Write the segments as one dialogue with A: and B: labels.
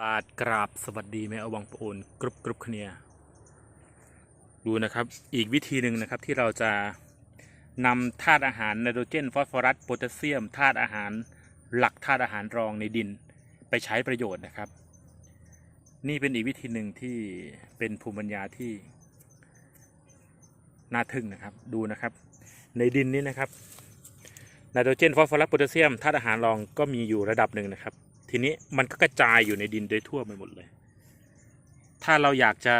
A: บาทกราบสวัสดีแม่อวังปะโอนกรุบกรุบเนียดูนะครับอีกวิธีหนึ่งนะครับที่เราจะนำธาตุอาหารไนโตรเจนฟอสฟอรัสโพแทสเซียมธาตุอาหารหลักธาตุอาหารรองในดินไปใช้ประโยชน์นะครับ นี่เป็นอีกวิธีหนึ่งที่เป็นภูมิปัญญาที่น่าทึ่งนะครับดูนะครับ ในดินนี้นะครับไนโตรเจนฟอสฟอรัสโพแทสเซียมธาตุอาหารรองก็มีอยู่ระดับหนึ่งนะครับ ทีนี้มันก็กระจายอยู่ในดินโดยทั่วไปหมดเลย ถ้าเราอยากจะ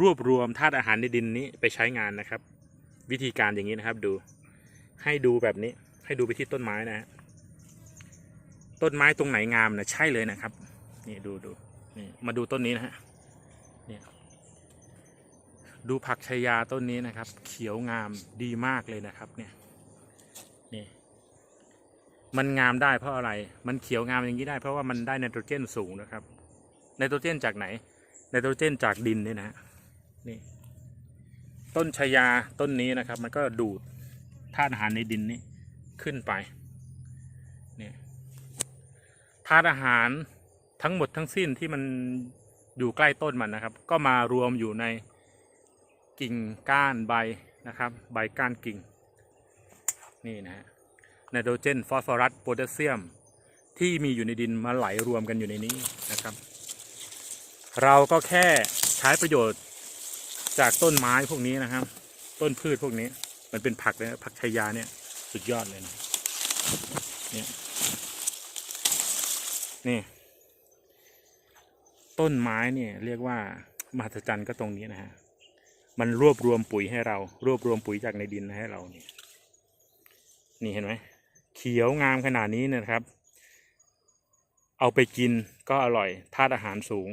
A: รวบรวมธาตุอาหารในดินนี้ไปใช้งานนะครับ วิธีการอย่างนี้นะครับดู ให้ดูแบบนี้ ให้ดูไปที่ต้นไม้นะฮะต้นไม้ตรงไหนงามนะใช่เลยนะครับ นี่ดูดูนี่มาดูต้นนี้นะฮะเนี่ยดูผักชายาต้นนี้นะครับ เขียวงามดีมากเลยนะครับเนี่ย มันงามได้เพราะอะไร มันเขียวงามอย่างนี้ได้ เพราะว่ามันได้ไนโตรเจนสูงนะครับ ไนโตรเจนจากไหน ไนโตรเจนจากดินนี่นะฮะนี่ ต้นชายาต้นนี้นะครับ มันก็ดูดธาตุอาหารในดินนี้ขึ้นไป เนี่ย ธาตุอาหารทั้งหมดทั้งสิ้นที่มันอยู่ใกล้ต้นมันนะครับ ก็มารวมอยู่ในกิ่งก้านใบนะครับ ใบก้านกิ่ง นี่นะฮะ ไนโตรเจนฟอสฟอรัสโพแทสเซียม ที่มีอยู่ในดินมาไหลรวมกันอยู่ในนี้นะครับ เราก็แค่ใช้ประโยชน์จากต้นไม้พวกนี้นะครับ ต้นพืชพวกนี้มันเป็นผักเลยผักชายาเนี่ยสุดยอดเลยนะเนี่ยนี่ ต้นไม้เนี่ยเรียกว่ามหัศจรรย์ก็ตรงนี้นะฮะมันรวบรวมปุ๋ยให้เรา รวบรวมปุ๋ยจากในดินให้เราเนี่ย นี่เห็นไหม เขียวงามขนาดนี้นะครับ เอาไปกินก็อร่อยธาตุอาหารสูง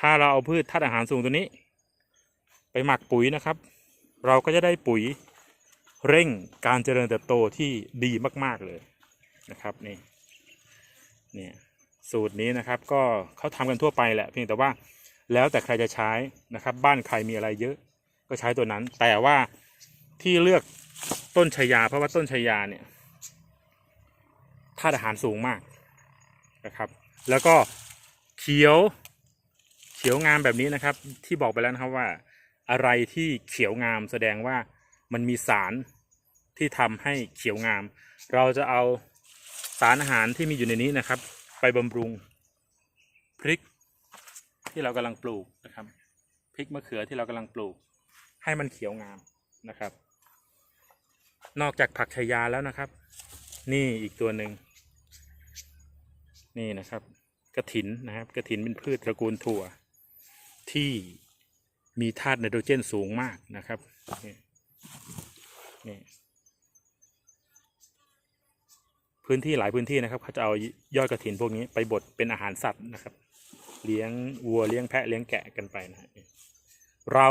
A: ถ้าเราเอาพืชธาตุอาหารสูงตัวนี้ ไปหมักปุ๋ยนะครับ เราก็จะได้ปุ๋ยเร่งการเจริญเติบโตที่ดีมากๆเลยนะครับนี่เนี่ยสูตรนี้นะครับก็เขาทำกันทั่วไปแหละเพียงแต่ว่าแล้วแต่ใครจะใช้นะครับ บ้านใครมีอะไรเยอะก็ใช้ตัวนั้น แต่ว่าที่เลือกต้นชายาเพราะว่าต้นชายาเนี่ยาตุอาหารสูงมากนะครับ แล้วก็เขียวเขียวงามแบบนี้นะครับ ที่บอกไปแล้วนะครับว่า อะไรที่เขียวงามแสดงว่ามันมีสารที่ทำให้เขียวงาม เราจะเอาสารอาหารที่มีอยู่ในนี้นะครับ ไปบำรุงพริกที่เรากำลังปลูกนะครับพริกมะเขือที่เรากำลังปลูก ให้มันเขียวงามนะครับ นอกจากผักชายาแล้วนะครับ นี่อีกตัวหนึ่ง นี่นะครับกระถินนะครับกระถินเป็นพืชตระกูลถั่ว ที่มีธาตุไนโตรเจนสูงมากนะครับนี่พื้นที่หลายพื้นที่นะครับเขาจะเอายอดกระถินพวกนี้ไปบดเป็นอาหารสัตว์นะครับ เลี้ยงวัวเลี้ยงแพะเลี้ยงแกะกันไปนะเรา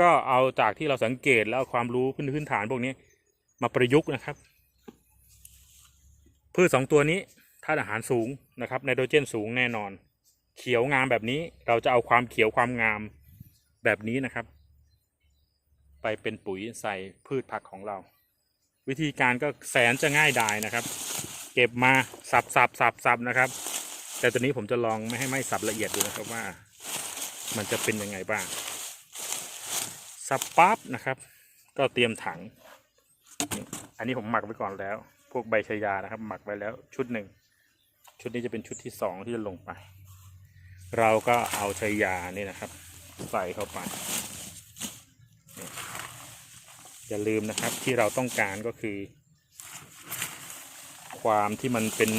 A: ก็เอาจากที่เราสังเกตแล้วความรู้พื้นพื้นฐานพวกนี้มาประยุกต์นะครับ พืชสองตัวนี้ ธาตุอาหารสูงนะครับไนโตรเจนสูงแน่นอน เขียวงามแบบนี้เราจะเอาความเขียวความงามแบบนี้นะครับ ไปเป็นปุ๋ยใส่พืชผักของเรา วิธีการก็แสนจะง่ายดายนะครับ เก็บมาสับสับสับสับนะครับ แต่ตัวนี้ผมจะลองไม่ให้ไม่สับละเอียดดูนะครับว่า มันจะเป็นยังไงบ้าง สับปั๊บนะครับ ก็เตรียมถัง อันนี้ผมหมักไว้ก่อนแล้ว พวกใบชายานะครับ หมักไว้แล้วชุดหนึ่ง ชุดนี้จะเป็นชุดที่สองที่จะลงไป เราก็เอาชายานี่นะครับ ใส่เข้าไปอย่าลืมนะครับที่เราต้องการก็คือ ความที่มันเป็น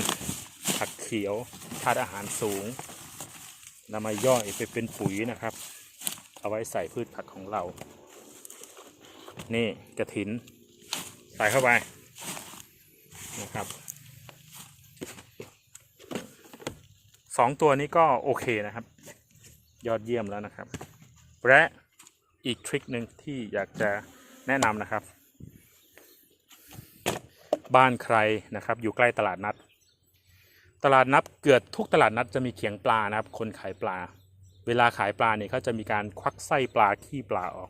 A: ผักเขียวธาตุอาหารสูงนำมาย่อยไปเป็นปุ๋ยนะครับ เอาไว้ใส่พืชผักของเรา นี่กระถิน ใส่เข้าไปนะครับ สองตัวนี้ก็โอเคนะครับ ยอดเยี่ยมแล้วนะครับ และอีกทริคหนึ่งที่อยากจะแนะนำนะครับ บ้านใครนะครับ อยู่ใกล้ตลาดนัด ตลาดนัดเกือบทุกตลาดนัดจะมีเขียงปลานะครับ คนขายปลา เวลาขายปลาเนี่ยเขาจะมีการควักไส้ปลาขี้ปลาออก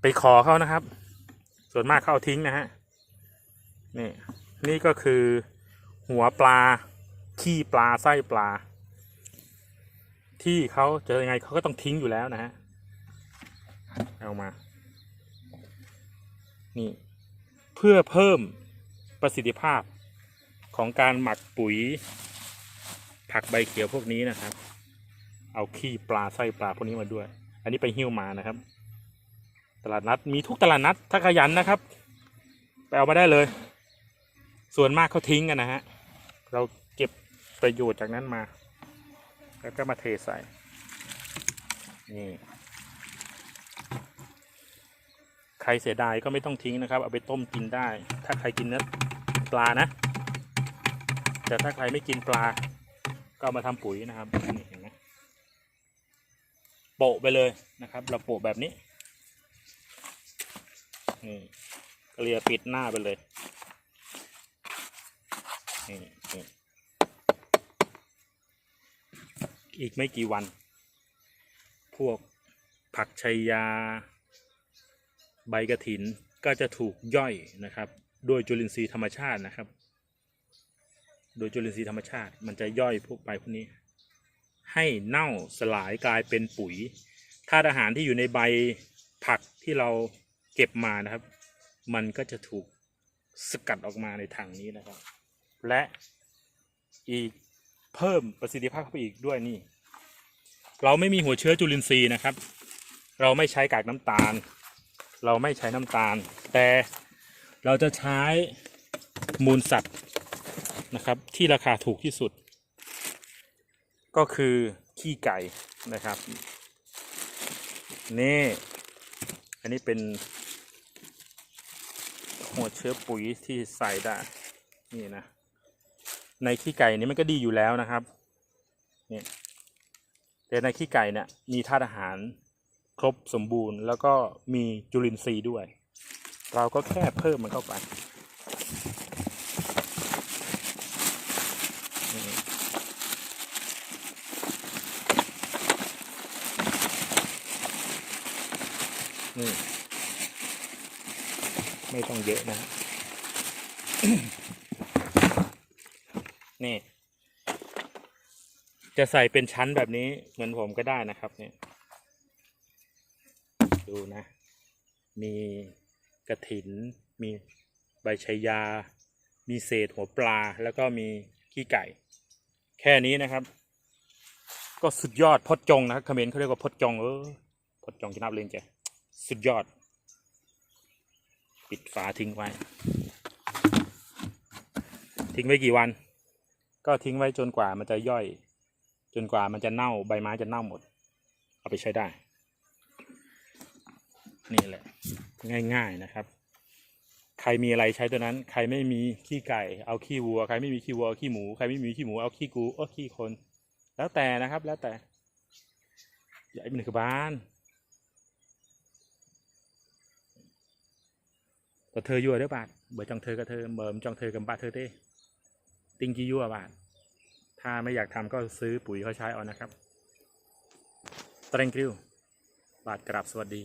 A: ไปขอเขานะครับ ส่วนมากเขาเอาทิ้งนะฮะนี่นี่ก็คือหัวปลา ขี้ปลาไส้ปลา ที่เขาจะยังไงเขาก็ต้องทิ้งอยู่แล้วนะฮะ เอามา นี่ เพื่อเพิ่มประสิทธิภาพของการหมักปุ๋ย ผักใบเขียวพวกนี้นะครับ เอาขี้ปลาไส้ปลาพวกนี้มาด้วย อันนี้ไปหิ้วมานะครับ ตลาดนัดมีทุกตลาดนัดถ้าขยันนะครับ ไปเอามาได้เลย ส่วนมากเขาทิ้งกันนะฮะ เรา ประโยชน์จากนั้นมา แล้วก็มาเทใส่ นี่ ใครเสียดายก็ไม่ต้องทิ้งนะครับ เอาไปต้มกินได้ ถ้าใครกินเนื้อปลานะ แต่ถ้าใครไม่กินปลา ก็ามาทำปุ๋ยนะครับนี่เห็นไหมโปะไปเลยนะครับ เราโปะแบบนี้ นี่เกลียปิดหน้าไปเลยนี่นี่ อีกไม่กี่วัน พวกผักชัยยา ใบกระถินก็จะถูกย่อยนะครับ โดยจุลินทรีย์ธรรมชาตินะครับ โดยจุลินทรีย์ธรรมชาติ มันจะย่อยพวกใบพวกนี้ ให้เน่าสลายกลายเป็นปุ๋ยธาตุอาหารที่อยู่ในใบผักที่เราเก็บมานะครับ มันก็จะถูกสกัดออกมาในถังนี้นะครับ และอีก เพิ่มประสิทธิภาพเข้าไปอีกด้วยนี่ เราไม่มีหัวเชื้อจุลินทรีย์นะครับ เราไม่ใช้กากน้ำตาล เราไม่ใช้น้ำตาล แต่เราจะใช้มูลสัตว์นะครับ ที่ราคาถูกที่สุด ก็คือขี้ไก่นะครับนี่อันนี้เป็นหัวเชื้อปุ๋ยที่ใส่ได้นี่นะ ในขี้ไก่นี้มันก็ดีอยู่แล้วนะครับนี่แต่ในขี้ไก่เนี่ยมีธาตุอาหารครบสมบูรณ์ แล้วก็มีจุลินทรีย์ด้วย เราก็แค่เพิ่มมันเข้าไปนี่ไม่ต้องเยอะนะ นี่ จะใส่เป็นชั้นแบบนี้เหมือนผมก็ได้นะครับเนี่ยดูนะ มีกระถิน มีใบชายา มีเศษหัวปลา แล้วก็มีขี้ไก่ แค่นี้นะครับ ก็สุดยอดพดจงนะครับเขมรเขาเรียกว่าพดจงเออพดจงจะนับเล่นแกสุดยอด ปิดฝาทิ้งไว้ ทิ้งไว้กี่วัน ก็ทิ้งไว้จนกว่ามันจะย่อย จนกว่ามันจะเน่าใบไม้จะเน่าหมด เอาไปใช้ได้ นี่แหละ ง่าย ๆนะครับ ใครมีอะไรใช้ตัวนั้น ใครไม่มีขี้ไก่ เอาขี้วัว ใครไม่มีขี้วัวเอาขี้หมู ใครไม่มีขี้หมูเอาขี้กูเออขี้คน แล้วแต่นะครับ แล้วแต่อย่าให้มันคือบ้านก็เธอยั่วเด้อบาทเบอร์จองเธอกับเธอเบอร์มจองเธอกับบาทเธอเต้ ติงกี้ยั่วบาท ถ้าไม่อยากทำก็ซื้อปุ๋ยเขาใช้เอานะครับ ตรังกิ้วบาทกราบสวัสดี